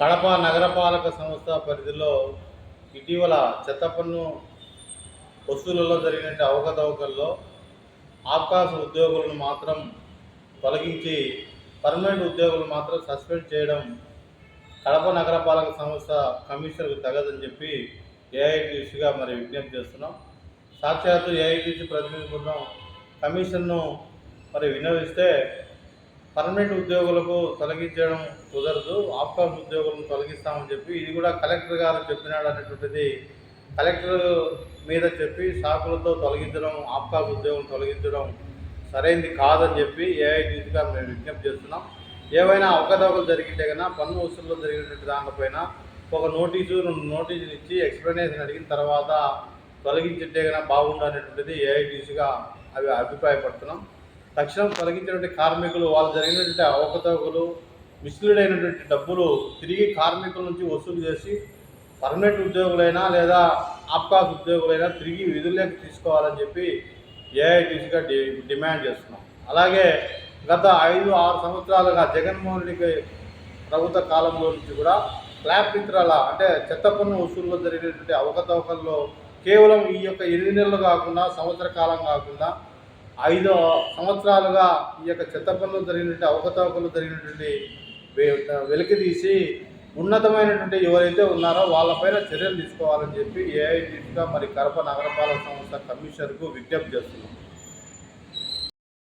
కడప నగరపాలక సంస్థ పరిధిలో ఇటీవల చెత్త పన్ను వసూలలో జరిగిన అవకతవకల్లో ఆబ్కాస్ ఉద్యోగులను మాత్రం తొలగించి పర్మనెంట్ ఉద్యోగులు మాత్రం సస్పెండ్ చేయడం కడప నగరపాలక సంస్థ కమిషనర్కు తగదని చెప్పి ఏఐటీసీగా మరి విజ్ఞప్తి చేస్తున్నాం. సాక్షాత్తు ఏఐటీసీ ప్రతినిధి బృందం కమిషన్ను మరి వినవిస్తే పర్మనెంట్ ఉద్యోగులకు తొలగించడం కుదరదు ఆఫ్కాస్ ఉద్యోగులను తొలగిస్తామని చెప్పి ఇది కూడా కలెక్టర్ గారు చెప్పినాడు అనేటువంటిది. కలెక్టర్ మీద చెప్పి సాకులతో తొలగించడం ఆఫ్కాస్ ఉద్యోగం తొలగించడం సరైనది కాదని చెప్పి ఏఐటీసీగా మేము విజ్ఞప్తి చేస్తున్నాం. ఏవైనా అవకతవకలు జరిగితే కన్నా పన్ను వసూల్లో జరిగినటువంటి దానిపైన ఒక నోటీసు రెండు నోటీసులు ఇచ్చి ఎక్స్ప్లెనేషన్ అడిగిన తర్వాత తొలగించింటే కన్నా బాగుండు అనేటువంటిది ఏఐటీసీగా అవి అభిప్రాయపడుతున్నాం. తక్షణం తొలగించినటువంటి కార్మికులు వాళ్ళు జరిగినటువంటి అవకతవకలు మిస్లీడ్ డబ్బులు తిరిగి కార్మికుల నుంచి వసూలు చేసి పర్మనెంట్ ఉద్యోగులైనా లేదా ఆప్కాస్ ఉద్యోగులైనా తిరిగి విధుల్లోకి తీసుకోవాలని చెప్పి ఏఐటీసీగా డి డిమాండ్ చేస్తున్నాం. అలాగే గత ఐదు ఆరు సంవత్సరాలుగా జగన్మోహన్ రెడ్డి ప్రభుత్వ కాలంలో నుంచి కూడా స్లాబ్ మిత్రాల అంటే చెత్త పన్ను వసూల్లో జరిగినటువంటి అవకతవకల్లో కేవలం ఈ యొక్క ఎనిమిది నెలలు కాకుండా సంవత్సర కాలం కాకుండా ఐదు సంవత్సరాలుగా ఈ యొక్క చెత్త పనులు జరిగినటువంటి అవకతవకలు జరిగినటువంటి వెలికితీసి వెలికి తీసి ఉన్నతమైనటువంటి ఎవరైతే ఉన్నారో వాళ్ళపైన చర్యలు తీసుకోవాలని చెప్పి ఏఐటీగా మరి కడప నగరపాలక సంస్థ కమిషనర్కు విజ్ఞప్తి చేస్తున్నాం.